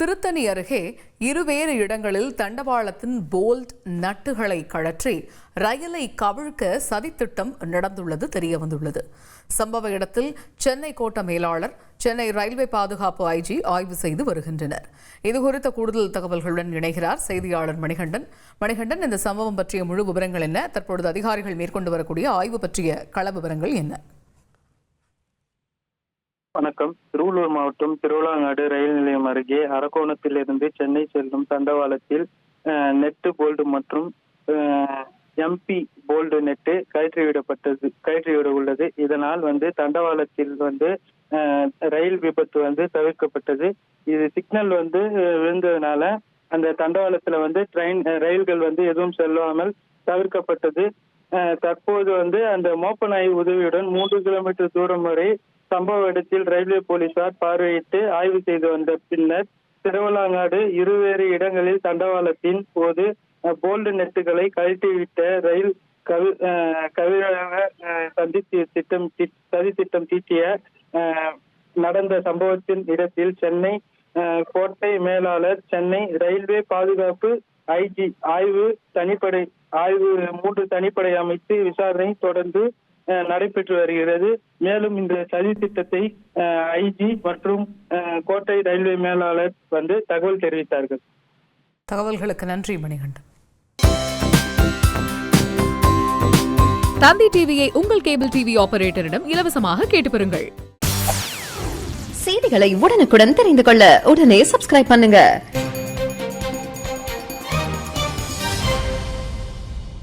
திருத்தணி அருகே இருவேறு இடங்களில் தண்டவாளத்தின் போல்ட் நட்டுகளை கழற்றி ரயிலை கவிழ்க்க சதித்திட்டம் நடந்துள்ளது தெரியவந்துள்ளது. சம்பவ இடத்தில் சென்னை கோட்ட மேலாளர் சென்னை ரயில்வே பாதுகாப்பு ஐஜி ஆய்வு செய்து வருகின்றனர். இதுகுறித்த கூடுதல் தகவல்களுடன் இணைகிறார் செய்தியாளர் மணிகண்டன். மணிகண்டன் இந்த சம்பவம் பற்றிய முழு விவரங்கள் என்ன? தற்பொழுது அதிகாரிகள் மேற்கொண்டு வரக்கூடிய ஆய்வு பற்றிய கள விவரங்கள் என்ன? வணக்கம். திருவள்ளூர் மாவட்டம் திருவிழாங்காடு ரயில் நிலையம் அருகே அரக்கோணத்திலிருந்து சென்னை செல்லும் தண்டவாளத்தில் நெட்டு போல்டு மற்றும் எம்பி போல்டு நெட்டு கயிற்றுவிடப்பட்டது கயிற்றுவிட உள்ளது. இதனால் வந்து தண்டவாளத்தில் வந்து ரயில் விபத்து வந்து தவிர்க்கப்பட்டது. இது சிக்னல் வந்து விழுந்ததுனால அந்த தண்டவாளத்துல வந்து ட்ரெயின் ரயில்கள் வந்து எதுவும் செல்லாமல் தவிர்க்கப்பட்டது. தற்போது வந்து அந்த மோப்ப நாய் உதவியுடன் மூன்று கிலோமீட்டர் தூரம் வரை சம்பவ இடத்தில் ரயில்வே போலீசார் பார்வையிட்டு ஆய்வு செய்து வந்த பின்னர் திருவள்ளாங்காடு இருவேறு இடங்களில் தண்டவாளத்தின் போது போல்டு நெட்டுகளை கழட்டிவிட்ட ரயில் கவி அஹ், திட்டம் சதி திட்டம் தீட்டிய அஹ், நடந்த சம்பவத்தின் இடத்தில் சென்னை அஹ், கோட்டை மேலாளர் சென்னை ரயில்வே பாதுகாப்பு ஐஜி ஆய்வு தனிப்படை ஆய்வு மூன்று தனிப்படை அமைத்து விசாரணை தொடர்ந்து நடைபெற்று வருகிறது. மேலும் இந்த சதி திட்டத்தை ஐஜி மற்றும் கோட்டை ரயில்வே மேலாளர் வந்து தகவல் தெரிவித்தார்கள். தகவல்களுக்கு நன்றி மணிகண்டன். தந்தி டிவியை உங்கள் கேபிள் டிவி ஆபரேட்டரிடம் இலவசமாக கேட்டு பெறுங்கள். செய்திகளை உடனுக்குடன் தெரிந்து கொள்ள உடனே சப்ஸ்கிரைப் பண்ணுங்க.